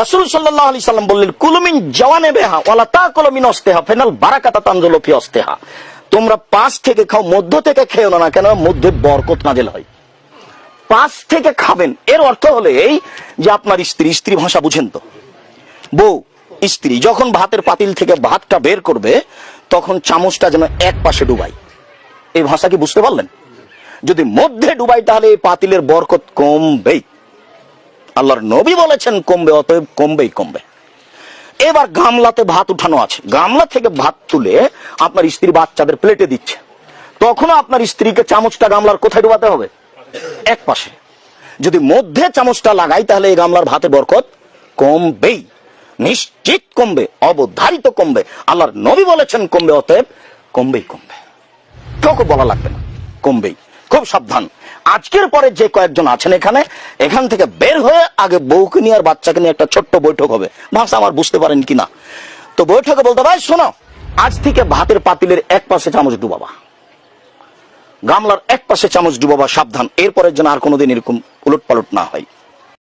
রাসুল সাল্লাহ আলি সাল্লাম বললেন, কুলুমিন জওয়ানে বেহা, ওয়ালা তা কলমিন অস্তেহা ফেনাল বারাকাতা তানজলফি অস্তেহা তোমরা পাঁচ থেকে খাও, মধ্য থেকে খেও না কেন মধ্যে বরকত নাজেল হয়। পাঁচ থেকে খাবেন, এর অর্থ হলে এই যে আপনার স্ত্রী স্ত্রী ভাষা বুঝেন তো। বউ, স্ত্রী যখন ভাতের পাতিল থেকে ভাতটা বের করবে, তখন চামচটা যেন এক পাশে ডুবাই এই ভাষা কি বুঝতে পারলেন? যদি মধ্যে ডুবাই তাহলে এই পাতিলের বরকত কমবেই। আল্লাহর নবী বলেছেন, কমবে অতএব কমবেই কমবে। এবার গামলাতে ভাত উঠানো আছে। গামলা থেকে ভাত তুলে আপনার স্ত্রী বাচ্চাদের প্লেটে দিচ্ছে। তখনও আপনার স্ত্রীকে চামচটা গামলার কোথায় ডুবাতে হবে? এক পাশে। যদি মধ্যে চামচটা লাগাই, তাহলে এই গামলার ভাতে বরকত কমবেই। নিশ্চিত কমবে, অবধারিত কমবে। আল্লাহর নবী বলেছেন, কমবে অতএব কমবেই কমবে। কাউকে বলা লাগবে না, কমবেই। খুব সাবধান। আজকের পরে যে কয়েকজন আছেন এখানে, এখান থেকে বের হয়ে আগে বউকে নিয়ে আর বাচ্চাকে নিয়ে একটা ছোট্ট বৈঠক হবে। ভাষা আমার বুঝতে পারেন কিনা। তো বৈঠকে বলতে ভাই, শোনো, আজ থেকে ভাতের পাতিলের এক পাশে চামচ ডুবাবা গামলার এক পাশে চামচ ডুবাবা সাবধান। এরপরের যেন আর কোনোদিন এরকম উলট পালট না হয়।